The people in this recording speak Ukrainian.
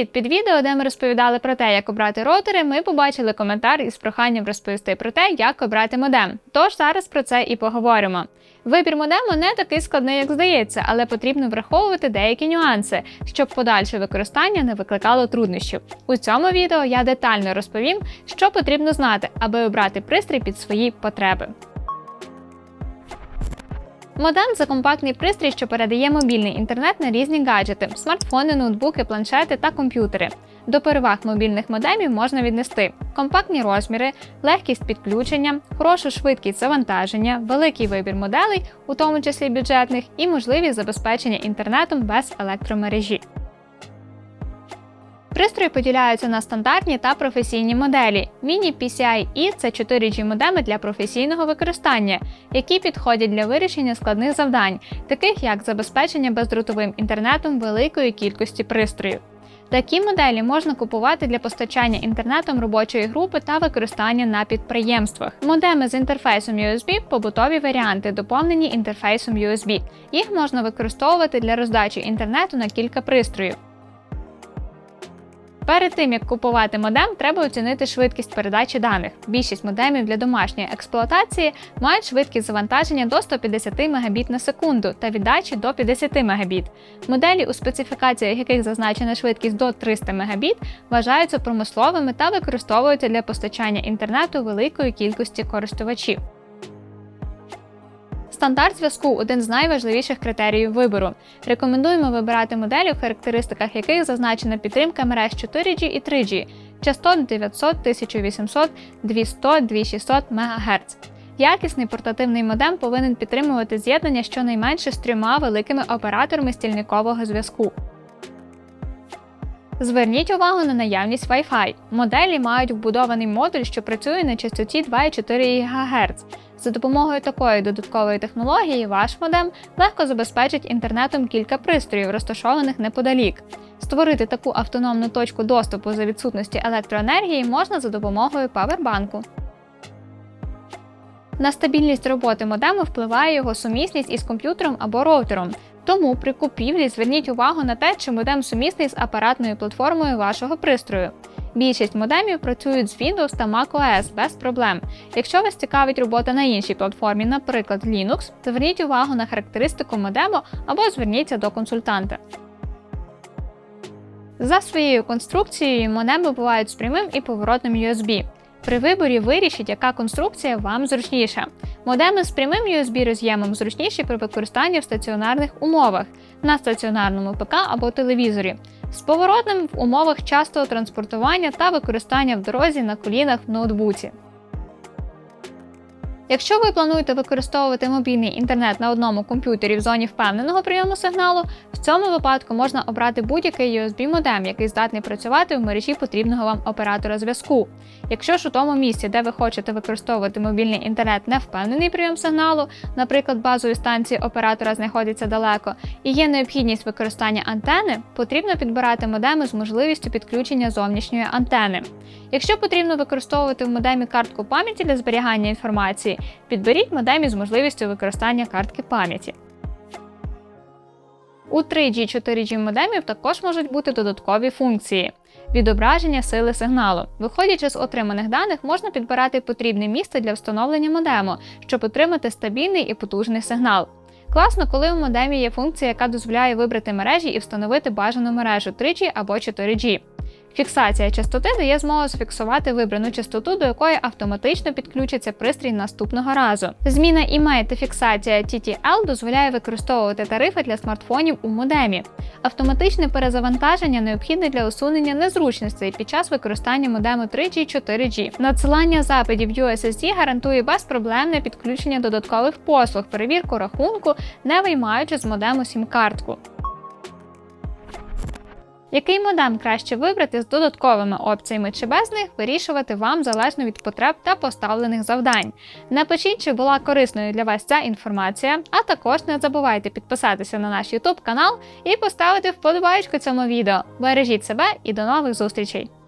Привіт! Під відео, де ми розповідали про те, як обрати роутери, ми побачили коментар із проханням розповісти про те, як обрати модем. Тож зараз про це і поговоримо. Вибір модему не такий складний, як здається, але потрібно враховувати деякі нюанси, щоб подальше використання не викликало труднощів. У цьому відео я детально розповім, що потрібно знати, аби обрати пристрій під свої потреби. Модем це компактний пристрій, що передає мобільний інтернет на різні гаджети, смартфони, ноутбуки, планшети та комп'ютери. До переваг мобільних модемів можна віднести компактні розміри, легкість підключення, хорошу швидкість завантаження, великий вибір моделей, у тому числі бюджетних, і можливість забезпечення інтернетом без електромережі. Пристрої поділяються на стандартні та професійні моделі. Міні PCI-E – це 4G модеми для професійного використання, які підходять для вирішення складних завдань, таких як забезпечення бездротовим інтернетом великої кількості пристроїв. Такі моделі можна купувати для постачання інтернетом робочої групи та використання на підприємствах. Модеми з інтерфейсом USB побутові варіанти, доповнені інтерфейсом USB. Їх можна використовувати для роздачі інтернету на кілька пристроїв. Перед тим як купувати модем, треба оцінити швидкість передачі даних. Більшість модемів для домашньої експлуатації мають швидкість завантаження до 150 Мбіт на секунду та віддачі до 50 Мбіт. Моделі, у специфікаціях яких зазначена швидкість до 300 Мбіт, вважаються промисловими та використовуються для постачання інтернету великої кількості користувачів. Стандарт зв'язку один з найважливіших критеріїв вибору. Рекомендуємо вибирати моделі, в характеристиках яких зазначена підтримка мереж 4G і 3G, частот 900, 1800, 200, 2600 МГц. Якісний портативний модем повинен підтримувати з'єднання щонайменше з трьома великими операторами стільникового зв'язку. Зверніть увагу на наявність Wi-Fi. Моделі мають вбудований модуль, що працює на частоті 2,4 ГГц. За допомогою такої додаткової технології ваш модем легко забезпечить інтернетом кілька пристроїв, розташованих неподалік. Створити таку автономну точку доступу за відсутності електроенергії можна за допомогою павербанку. На стабільність роботи модему впливає його сумісність із комп'ютером або роутером. Тому при купівлі зверніть увагу на те, чи модем сумісний з апаратною платформою вашого пристрою. Більшість модемів працюють з Windows та macOS без проблем. Якщо вас цікавить робота на іншій платформі, наприклад Linux, зверніть увагу на характеристику модему або зверніться до консультанта. За своєю конструкцією модеми бувають з прямим і поворотним USB. При виборі вирішіть, яка конструкція вам зручніша. Модеми з прямим USB роз'ємом зручніші при використанні в стаціонарних умовах на стаціонарному ПК або телевізорі, з поворотним в умовах частого транспортування та використання в дорозі на колінах в ноутбуці. Якщо ви плануєте використовувати мобільний інтернет на одному комп'ютері в зоні впевненого прийому сигналу, в цьому випадку можна обрати будь-який USB-модем, який здатний працювати в мережі потрібного вам оператора зв'язку. Якщо ж у тому місці, де ви хочете використовувати мобільний інтернет, не впевнений прийом сигналу, наприклад, базові станції оператора знаходяться далеко, і є необхідність використання антени, потрібно підбирати модеми з можливістю підключення зовнішньої антени. Якщо потрібно використовувати в модемі картку пам'яті для зберігання інформації, підберіть модемі з можливістю використання картки пам'яті. У 3G-4G модемів також можуть бути додаткові функції. Відображення сили сигналу. Виходячи з отриманих даних, можна підбирати потрібне місце для встановлення модему, щоб отримати стабільний і потужний сигнал. Класно, коли у модемі є функція, яка дозволяє вибрати мережі і встановити бажану мережу 3G або 4G. Фіксація частоти дає змогу зафіксувати вибрану частоту, до якої автоматично підключиться пристрій наступного разу. Зміна імей та фіксація TTL дозволяє використовувати тарифи для смартфонів у модемі. Автоматичне перезавантаження необхідне для усунення незручностей під час використання модему 3G 4G. Надсилання запитів USSD гарантує безпроблемне підключення додаткових послуг, перевірку рахунку, не виймаючи з модему сім-картку. Який модем краще вибрати з додатковими опціями чи без них, вирішувати вам залежно від потреб та поставлених завдань. Напишіть, чи була корисною для вас ця інформація, а також не забувайте підписатися на наш YouTube канал і поставити вподобайку цьому відео. Бережіть себе і до нових зустрічей!